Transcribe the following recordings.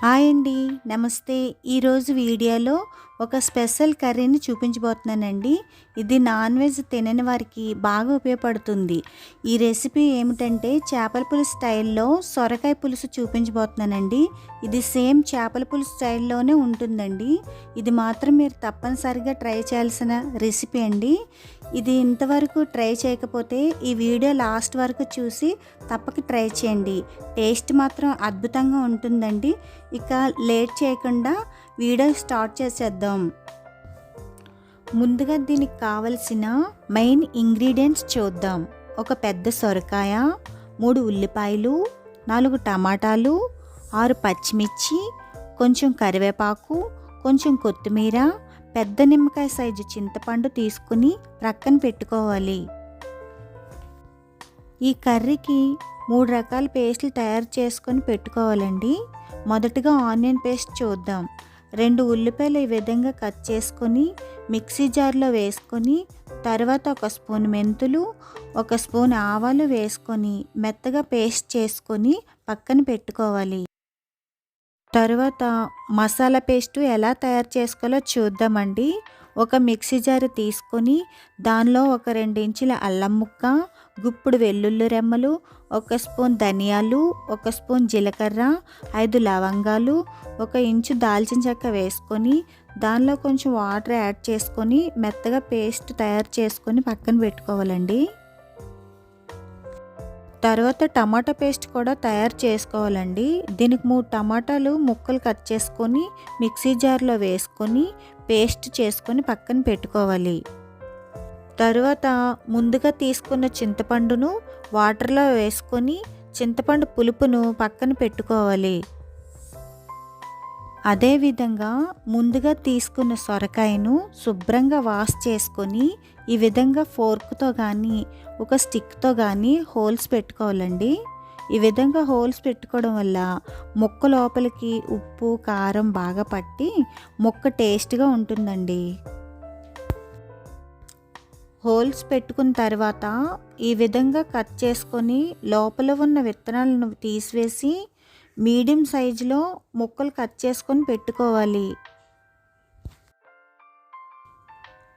Hi అండి నమస్తే. ఈరోజు వీడియోలో ఒక స్పెషల్ కర్రీని చూపించబోతున్నానండి. ఇది నాన్ వెజ్ తినని వారికి బాగా ఉపయోగపడుతుంది. ఈ రెసిపీ ఏమిటంటే చేపల పులుసు స్టైల్లో సొరకాయ పులుసు చూపించబోతున్నానండి. ఇది సేమ్ చేపల పులుసు స్టైల్లోనే ఉంటుందండి. ఇది మాత్రం మీరు తప్పనిసరిగా ట్రై చేయాల్సిన రెసిపీ అండి. ఇది ఇంతవరకు ట్రై చేయకపోతే ఈ వీడియో లాస్ట్ వరకు చూసి తప్పక ట్రై చేయండి. టేస్ట్ మాత్రం అద్భుతంగా ఉంటుందండి. ఇక లేట్ చేయకుండా వీడియో స్టార్ట్ చేసేద్దాం. ముందుగా దీనికి కావలసిన మెయిన్ ఇంగ్రీడియంట్స్ చూద్దాం. ఒక పెద్ద సొరకాయ మూడు ఉల్లిపాయలు నాలుగు టమాటాలు ఆరు పచ్చిమిర్చి కొంచెం కరివేపాకు కొంచెం కొత్తిమీర పెద్ద నిమ్మకాయ సైజు చింతపండు తీసుకుని ప్రక్కన పెట్టుకోవాలి. ఈ కర్రీకి మూడు రకాల పేస్టులు తయారు చేసుకొని పెట్టుకోవాలండి. మొదటగా ఆనియన్ పేస్ట్ చూద్దాం. రెండు ఉల్లిపాయలు ఈ విధంగా కట్ చేసుకొని మిక్సీ జార్లో వేసుకొని తర్వాత ఒక స్పూన్ మెంతులు ఒక స్పూన్ ఆవాలు వేసుకొని మెత్తగా పేస్ట్ చేసుకొని పక్కన పెట్టుకోవాలి. తర్వాత మసాలా పేస్టు ఎలా తయారు చేసుకోవాలో చూద్దామండి. ఒక మిక్సీ జార్ తీసుకొని దానిలో ఒక రెండు ఇంచుల అల్లం ముక్క గుప్పుడు వెల్లుల్లి రెమ్మలు ఒక స్పూన్ ధనియాలు ఒక స్పూన్ జీలకర్ర ఐదు లవంగాలు ఒక ఇంచు దాల్చిన చెక్క వేసుకొని దానిలో కొంచెం వాటర్ యాడ్ చేసుకొని మెత్తగా పేస్ట్ తయారు చేసుకొని పక్కన పెట్టుకోవాలండి. తర్వాత టమాటా పేస్ట్ కూడా తయారు చేసుకోవాలండి. దీనికి మూడు టమాటాలు ముక్కలు కట్ చేసుకొని మిక్సీ జార్లో వేసుకొని పేస్ట్ చేసుకొని పక్కన పెట్టుకోవాలి. తరువాత ముందుగా తీసుకున్న చింతపండును వాటర్లో వేసుకొని చింతపండు పులుపును పక్కన పెట్టుకోవాలి. అదేవిధంగా ముందుగా తీసుకున్న సొరకాయను శుభ్రంగా వాష్ చేసుకొని ఈ విధంగా ఫోర్క్తో కానీ ఒక స్టిక్తో కానీ హోల్స్ పెట్టుకోవాలండి. ఈ విధంగా హోల్స్ పెట్టుకోవడం వల్ల ముక్క లోపలికి ఉప్పు కారం బాగా పట్టి ముక్క టేస్ట్గా ఉంటుందండి. హోల్స్ పెట్టుకున్న తర్వాత ఈ విధంగా కట్ చేసుకొని లోపల ఉన్న విత్తనాలను తీసివేసి మీడియం సైజులో ముక్కలు కట్ చేసుకొని పెట్టుకోవాలి.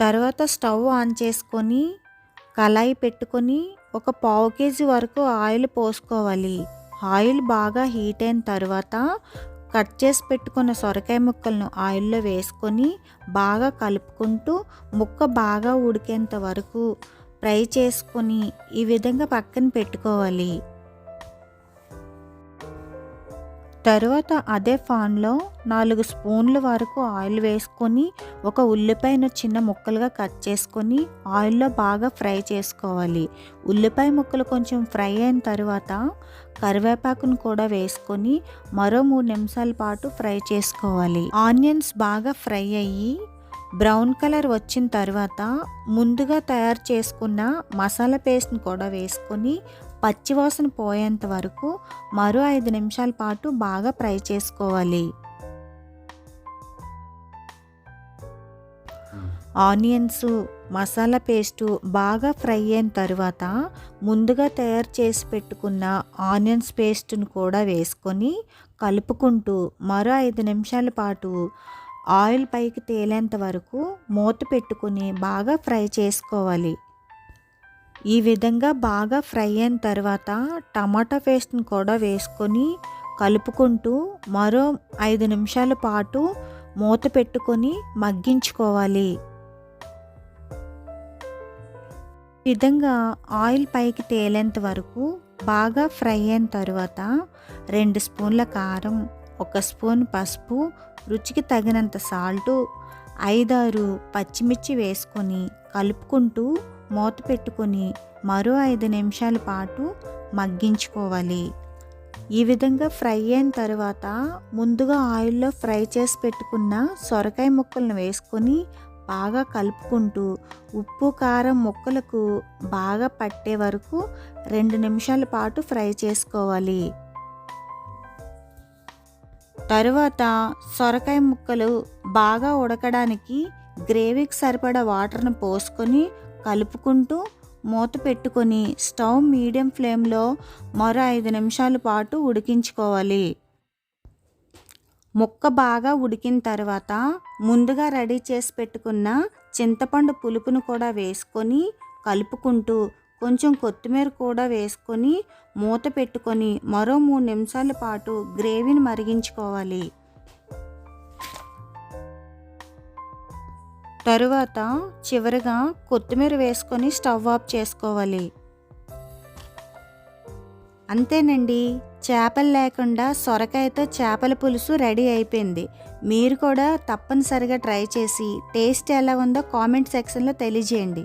తర్వాత స్టవ్ ఆన్ చేసుకొని కళాయి పెట్టుకొని ఒక పావు కేజీ వరకు ఆయిల్ పోసుకోవాలి. ఆయిల్ బాగా హీట్ అయిన తర్వాత కట్ చేసి పెట్టుకున్న సొరకాయ ముక్కలను ఆయిల్లో వేసుకొని బాగా కలుపుకుంటూ ముక్క బాగా ఉడికేంత వరకు ఫ్రై చేసుకొని ఈ విధంగా పక్కన పెట్టుకోవాలి. తర్వాత అదే ఫాన్లో నాలుగు స్పూన్ల వరకు ఆయిల్ వేసుకొని ఒక ఉల్లిపాయను చిన్న ముక్కలుగా కట్ చేసుకొని ఆయిల్లో బాగా ఫ్రై చేసుకోవాలి. ఉల్లిపాయ ముక్కలు కొంచెం ఫ్రై అయిన తర్వాత కరివేపాకును కూడా వేసుకొని మరో మూడు నిమిషాల పాటు ఫ్రై చేసుకోవాలి. ఆనియన్స్ బాగా ఫ్రై అయ్యి బ్రౌన్ కలర్ వచ్చిన తర్వాత ముందుగా తయారు చేసుకున్న మసాలా పేస్ట్ని కూడా వేసుకొని పచ్చివాసన పోయేంత వరకు మరో ఐదు నిమిషాల పాటు బాగా ఫ్రై చేసుకోవాలి. ఆనియన్స్ మసాలా పేస్టు బాగా ఫ్రై అయిన తర్వాత ముందుగా తయారు చేసి పెట్టుకున్న ఆనియన్స్ పేస్ట్ను కూడా వేసుకొని కలుపుకుంటూ మరో ఐదు నిమిషాల పాటు ఆయిల్ పైకి తేలేంత వరకు మూత పెట్టుకుని బాగా ఫ్రై చేసుకోవాలి. ఈ విధంగా బాగా ఫ్రై అయిన తర్వాత టమాటా పేస్ట్ని కూడా వేసుకొని కలుపుకుంటూ మరో ఐదు నిమిషాల పాటు మూత పెట్టుకొని మగ్గించుకోవాలి. ఈ విధంగా ఆయిల్ పైకి తేలేంత వరకు బాగా ఫ్రై అయిన తర్వాత రెండు స్పూన్ల కారం ఒక స్పూన్ పసుపు రుచికి తగినంత సాల్టు ఐదారు పచ్చిమిర్చి వేసుకొని కలుపుకుంటూ మూత పెట్టుకొని మరో ఐదు నిమిషాల పాటు మగ్గించుకోవాలి. ఈ విధంగా ఫ్రై అయిన తర్వాత ముందుగా ఆయిల్లో ఫ్రై చేసి పెట్టుకున్న సొరకాయ ముక్కలను వేసుకొని బాగా కలుపుకుంటూ ఉప్పు కారం ముక్కలకు బాగా పట్టే వరకు రెండు నిమిషాల పాటు ఫ్రై చేసుకోవాలి. తరువాత సొరకాయ ముక్కలు బాగా ఉడకడానికి గ్రేవీకి సరిపడా వాటర్ను పోసుకొని కలుపుకుంటూ మూత పెట్టుకొని స్టవ్ మీడియం ఫ్లేమ్లో మరో ఐదు నిమిషాల పాటు ఉడికించుకోవాలి. ముక్క బాగా ఉడికిన తర్వాత ముందుగా రెడీ చేసి పెట్టుకున్న చింతపండు పులుపును కూడా వేసుకొని కలుపుకుంటూ కొంచెం కొత్తిమీర కూడా వేసుకొని మూత పెట్టుకొని మరో మూడు నిమిషాల పాటు గ్రేవీని మరిగించుకోవాలి. తరువాత చివరిగా కొత్తిమీర వేసుకొని స్టవ్ ఆఫ్ చేసుకోవాలి. అంతేనండి చేపలు లేకుండా సొరకాయతో చేపల పులుసు రెడీ అయిపోయింది. మీరు కూడా తప్పనిసరిగా ట్రై చేసి టేస్ట్ ఎలా ఉందో కామెంట్ సెక్షన్లో తెలియజేయండి.